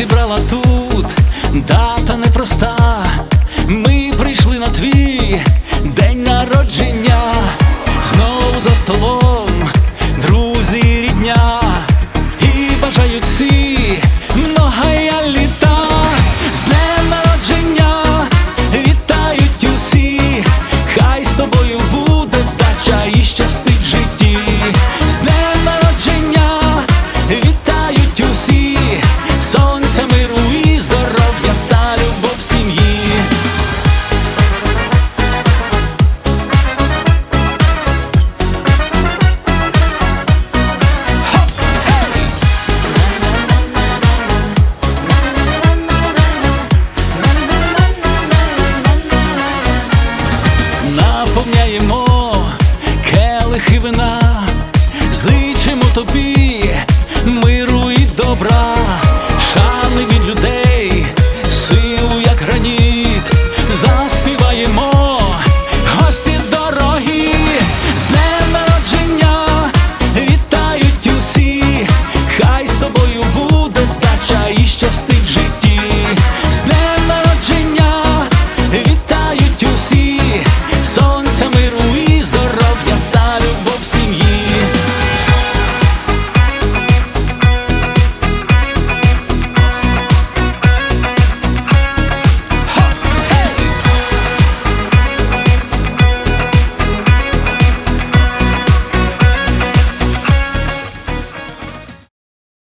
зібрала тут дата непроста. Ми прийшли на твій день народження. і вина, зичимо тобі.